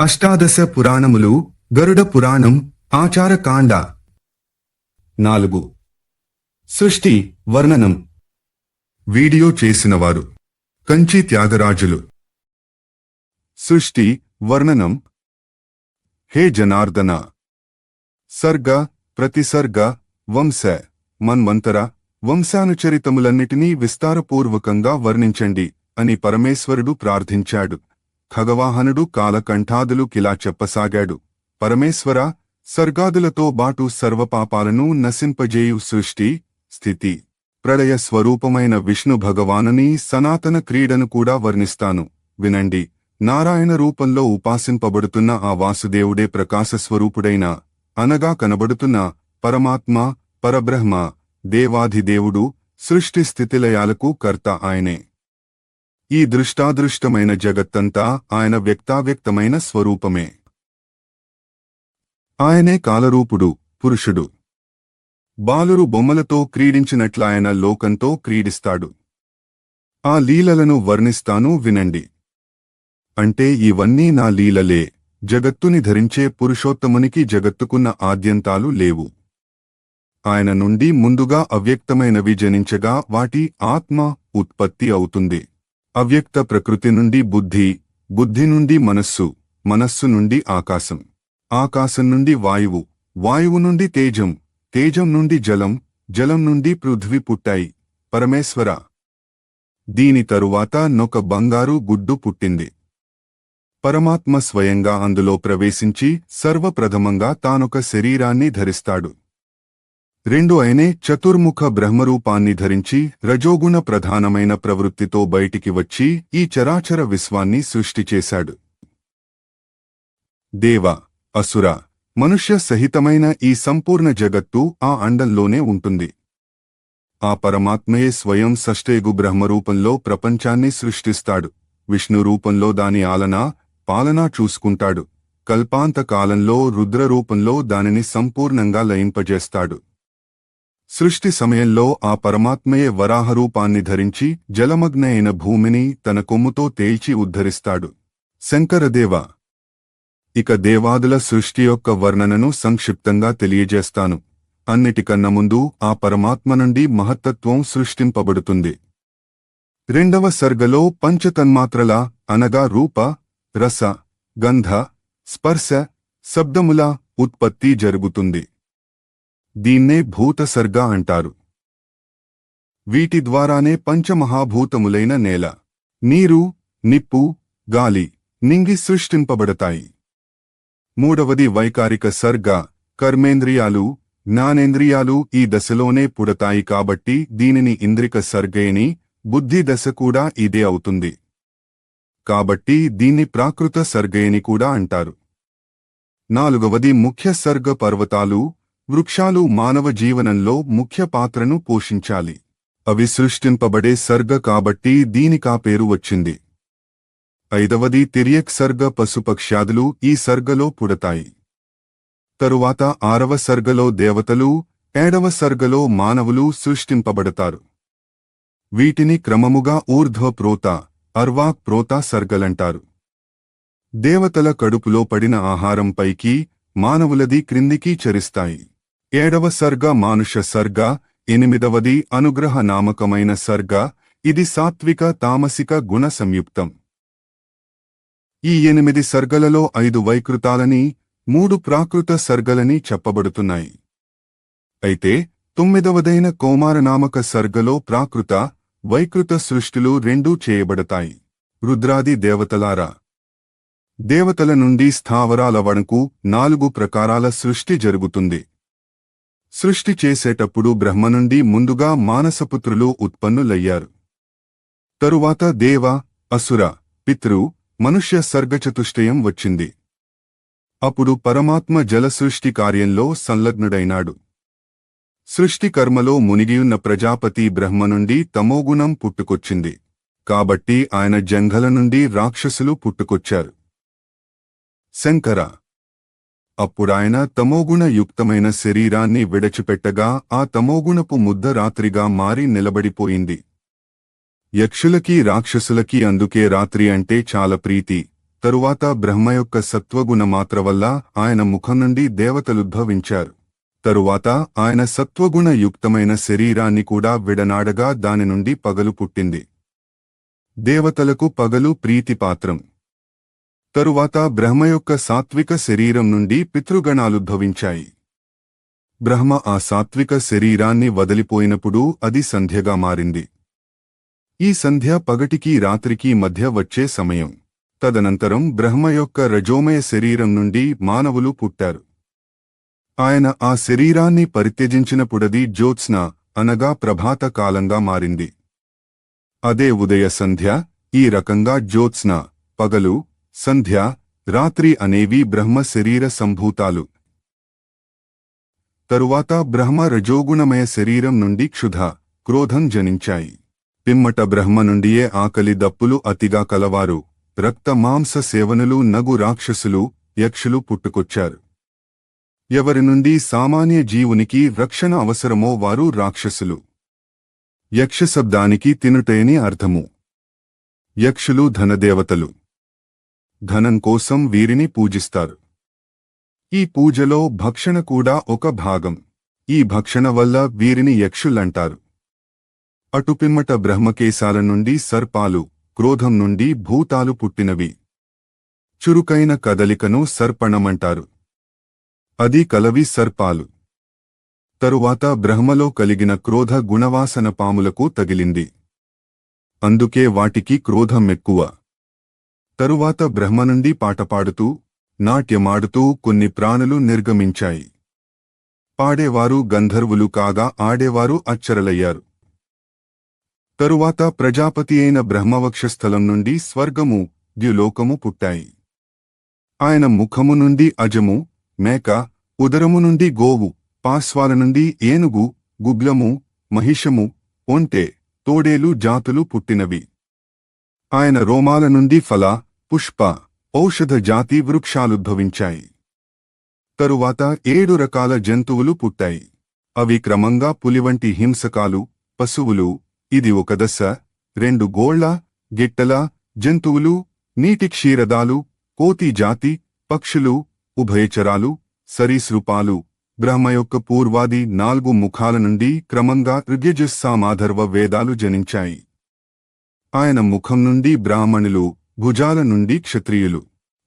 అష్టాదశ పురాణములు గరుడ పురాణం ఆచారకాండ నాలుగు. సృష్టి వర్ణనం. వీడియో చేసినవారు. కంచి త్యాగరాజులు. సృష్టి వర్ణనం. హే జనార్దన. సర్గ ప్రతిసర్గ వంశ. మన్వంతర వంశానుచరితములన్నిటినీ విస్తారపూర్వకంగా వర్ణించండి అని పరమేశ్వరుడు ప్రార్థించాడు. ఖగవాహనుడు కాలకంఠాదులు కిలా చెప్పసాగాడు. పరమేశ్వర సర్గాదులతో బాటు సర్వపాపాలను నశింపజేయు సృష్టి స్థితి. ప్రళయ స్వరూపమైన విష్ణు భగవానుని సనాతన క్రీడను కూడా వర్ణిస్తాను. వినండి నారాయణ రూపంలో ఉపాసింపబడుతున్న ఆ వాసుదేవుడే ప్రకాశస్వరూపుడైన అనగా కనబడుతున్న పరమాత్మ పరబ్రహ్మ దేవాధిదేవుడు సృష్టి స్థితిలయాలకు కర్త ఆయనే. ఈ దృష్టాదృష్టమైన జగత్తంతా ఆయన వ్యక్తావ్యక్తమైన స్వరూపమే. ఆయనే కాలరూపుడు పురుషుడు. బాలురు బొమ్మలతో క్రీడించినట్లాయన లోకంతో క్రీడిస్తాడు. ఆ లీలలను వర్ణిస్తాను వినండి. అంటే ఇవన్నీ నా లీలలే జగత్తుని ధరించే పురుషోత్తమునికి జగత్తుకున్న ఆద్యంతాలు లేవు. ఆయన నుండి ముందుగా అవ్యక్తమైనవి జనించగా వాటి ఆత్మ ఉత్పత్తి అవుతుంది. అవ్యక్త ప్రకృతి నుండి బుద్ధి బుద్ధి నుండి మనస్సు మనస్సు నుండి ఆకాశం ఆకాశం నుండి వాయువు వాయువు నుండి తేజం తేజం నుండి జలం జలం నుండి పృథ్వీ పుట్టాయి. పరమేశ్వర. దీని తరువాత నొక బంగారు గుడ్డు పుట్టింది. పరమాత్మ స్వయంగా అందులో ప్రవేశించి సర్వప్రథమంగా తానొక శరీరాన్ని ధరిస్తాడు. రెండు అయినే చతుర్ముఖ బ్రహ్మరూపాన్ని ధరించి రజోగుణ ప్రధానమైన ప్రవృత్తితో బయటికి వచ్చి ఈ చరాచర విశ్వాన్ని సృష్టి చేశాడు. దేవ అసుర మనుష్య సహితమైన ఈ సంపూర్ణ జగత్తు ఆ అండంలోనే ఉంటుంది. ఆ పరమాత్మయే స్వయం సష్టేగు బ్రహ్మరూపంలో ప్రపంచాన్ని సృష్టిస్తాడు. విష్ణు రూపంలో దాని ఆలన పాలనా చూసుకుంటాడు. కల్పాంత కాలంలో దానిని సంపూర్ణంగా లయింపజేస్తాడు. సృష్టి సమయంలో ఆ పరమాత్మయే వరాహరూపాన్ని ధరించి జలమగ్నయిన భూమిని తన కొమ్ముతో తేల్చి ఉద్ధరిస్తాడు. శంకరదేవ ఇక దేవాదుల సృష్టి యొక్క వర్ణనను సంక్షిప్తంగా తెలియజేస్తాను. అన్నిటికన్న ముందు ఆ పరమాత్మ నుండి మహత్తత్వం సృష్టింపబడుతుంది. రెండవ సర్గలో పంచతన్మాత్రల అనగా రూప రస గంధ స్పర్శ శబ్దముల ఉత్పత్తి జరుగుతుంది. దీన్నే భూతసర్గ అంటారు. వీటి ద్వారానే పంచమహాభూతములైన నేల నీరు నిప్పు గాలి నింగి సృష్టింపబడతాయి. మూడవది వైకారిక సర్గ కర్మేంద్రియాలు జ్ఞానేంద్రియాలు ఈ దశలోనే పుడతాయి కాబట్టి దీనిని ఇంద్రిక సర్గేని బుద్ధి దశ కూడా ఇదే అవుతుంది. కాబట్టి దీన్ని ప్రాకృత సర్గేని కూడా అంటారు. నాలుగవది ముఖ్య సర్గ పర్వతాలు వృక్షాలు మానవ జీవనంలో ముఖ్య పాత్రను పోషించాలి. అవి సృష్టింపబడే సర్గ కాబట్టి దీనికా పేరు వచ్చింది. ఐదవది తిరియక్ సర్గ పశుపక్ష్యాదులు ఈ సర్గలో పుడతాయి. తరువాత ఆరవ సర్గలో దేవతలు ఏడవ సర్గలో మానవులు సృష్టింపబడతారు. వీటిని క్రమముగా ఊర్ధ్వ ప్రోత అర్వాక్ ప్రోత సర్గలంటారు. దేవతల కడుపులో పడిన ఆహారం పైకి మానవులది క్రిందికి చరిస్తాయి. ఏడవ సర్గ మానుష సర్గ ఎనిమిదవది అనుగ్రహ నామకమైన సర్గ ఇది సాత్విక తామసిక గుణ సంయుక్తం. ఈ ఎనిమిది సర్గలలో ఐదు వైకృతాలని మూడు ప్రాకృత సర్గలని చెప్పబడుతున్నాయి. అయితే తొమ్మిదవదైన కోమారనామక సర్గలో ప్రాకృత వైకృత సృష్టిలు రెండూ చేయబడతాయి. రుద్రాది దేవతలారా. దేవతల నుండి స్థావరాల వణకు నాలుగు ప్రకారాల సృష్టి జరుగుతుంది. సృష్టి చేసేటప్పుడు బ్రహ్మ నుండి ముందుగా మానసపుత్రులు ఉత్పన్నులయ్యారు. తరువాత దేవ అసుర పితృ మనుష్య సర్గచతుష్టయం వచ్చింది. అప్పుడు పరమాత్మ జల సృష్టి కార్యంలో సంలగ్నుడైనాడు. సృష్టి కర్మలో మునిగియున్న ప్రజాపతి బ్రహ్మ నుండి తమోగుణం పుట్టుకొచ్చింది. కాబట్టి ఆయన జంఘల నుండి రాక్షసులు పుట్టుకొచ్చారు. శంకర అప్పుడాయన తమోగుణ యుక్తమైన శరీరాన్ని విడచిపెట్టగా ఆ తమోగుణపు ముద్ద రాత్రిగా మారి నిలబడిపోయింది. యక్షులకి రాక్షసులకి అందుకే రాత్రి అంటే చాలా ప్రీతి. తరువాత బ్రహ్మ యొక్క సత్వగుణ మాత్ర వల్ల ఆయన ముఖం నుండి దేవతలుద్భవించారు తరువాత ఆయన సత్వగుణ యుక్తమైన శరీరాన్ని కూడా విడనాడగా దాని నుండి పగలు పుట్టింది. దేవతలకు పగలు ప్రీతిపాత్రం. తరువాత బ్రహ్మ యొక్క సాత్విక శరీరం నుండి పితృగణాలుద్భవించాయి బ్రహ్మ ఆ సాత్విక శరీరాన్ని వదిలిపోయినప్పుడు అది సంధ్యగా మారింది. ఈ సంధ్య పగటికి రాత్రికి మధ్య వచ్చే సమయం. తదనంతరం బ్రహ్మ యొక్క రజోమయ శరీరం నుండి మానవులు పుట్టారు. ఆయన ఆ శరీరాన్ని పరిత్యజించినప్పుడది జ్యోత్స్న అనగా ప్రభాత కాలంగా మారింది. అదే ఉదయ సంధ్య ఈ రకంగా జ్యోత్స్న పగలు సంధ్య రాత్రి అనేవి బ్రహ్మ శరీర సంభూతాలు. తరువాత బ్రహ్మ రజోగుణమయ శరీరం నుండి క్షుధ క్రోధం జనించాయి. పిమ్మట బ్రహ్మ నుండియే ఆకలి దప్పులు అతిగా కలవారు. రక్త మాంస సేవనులు నగు రాక్షసులు యక్షులు పుట్టుకొచ్చారు. ఎవరి నుండి సామాన్య జీవునికి రక్షణ అవసరమో వారు రాక్షసులు. యక్ష శబ్దానికి తినుటేని అర్థము. యక్షులు ధనదేవతలు. ధనం కోసం వీరిని పూజిస్తారు. ఈ పూజలో భక్షణ కూడా ఒక భాగం. ఈ భక్షణ వల్ల వీరిని యక్షులంటారు. అటుపిమ్మట బ్రహ్మకేశాల నుండి సర్పాలు క్రోధం నుండి భూతాలు పుట్టినవి. చురుకైన కదలికను సర్పణమంటారు. అది కలవి సర్పాలు. తరువాత బ్రహ్మలో కలిగిన క్రోధ గుణవాసన పాములకు తగిలింది. అందుకే వాటికి క్రోధం ఎక్కువ. తరువాత బ్రహ్మ నుండి పాటపాడుతూ నాట్యమాడుతూ కొన్ని ప్రాణులు నిర్గమించాయి. పాడేవారు గంధర్వులు కాగా ఆడేవారు అచ్చరలయ్యారు. తరువాత ప్రజాపతి అయిన బ్రహ్మవక్షస్థలం నుండి స్వర్గము ద్యులోకము పుట్టాయి. ఆయన ముఖము నుండి అజము మేక ఉదరము నుండి గోవు పాశ్వాల నుండి ఏనుగు గుగ్లము మహిషము ఒంటె తోడేలు జాతులు పుట్టినవి. ఆయన రోమాల నుండి ఫల పుష్ప ఔషధ జాతి వృక్షాలుద్భవించాయి తరువాత ఏడు రకాల జంతువులు పుట్టాయి. అవి క్రమంగా పులివంటి హింసకాలు పశువులు ఇది ఒక దశ రెండు గోళ్ళ గిట్టల జంతువులు నీటి క్షీరదాలు కోతి జాతి పక్షులు ఉభయచరాలు సరీసృపాలు బ్రహ్మ యొక్క పూర్వాది నాలుగు ముఖాల నుండి క్రమంగా ఋగ్యజస్సామాధర్వ వేదాలు జనించాయి. ఆయన ముఖం నుండి బ్రాహ్మణులు భుజాల నుండి క్షత్రియులు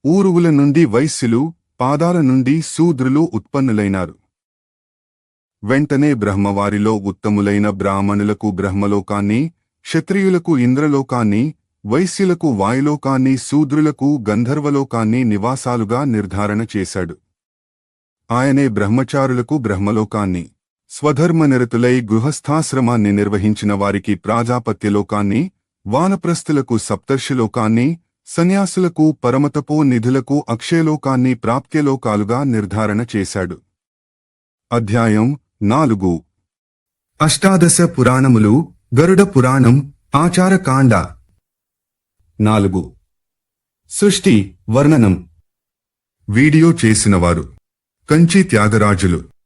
ఊరువుల నుండి వైశ్యులు పాదాల నుండి శూద్రులు ఉత్పన్నులైనారు. వెంటనే బ్రహ్మవారిలో ఉత్తములైన బ్రాహ్మణులకు బ్రహ్మలోకాన్ని క్షత్రియులకు ఇంద్రలోకాన్ని వైశ్యులకు వాయులోకాన్ని శూద్రులకు గంధర్వలోకాన్ని నివాసాలుగా నిర్ధారణ చేశాడు. ఆయనే బ్రహ్మచారులకు బ్రహ్మలోకాన్ని స్వధర్మనిరతులై గృహస్థాశ్రమాన్ని నిర్వహించిన వారికి ప్రాజాపత్యలోకాన్ని వానప్రస్థులకు సప్తర్షిలోకాన్ని సన్యాసులకు పరమతపో నిధులకు అక్షయలోకాన్ని ప్రాప్త్యలోకాలుగా నిర్ధారణ చేశాడు. అధ్యాయం నాలుగు. అష్టాదశ పురాణములు గరుడ పురాణం ఆచారకాండ. నాలుగు. సృష్టి వర్ణనం. వీడియో చేసినవారు. కంచి త్యాగరాజులు.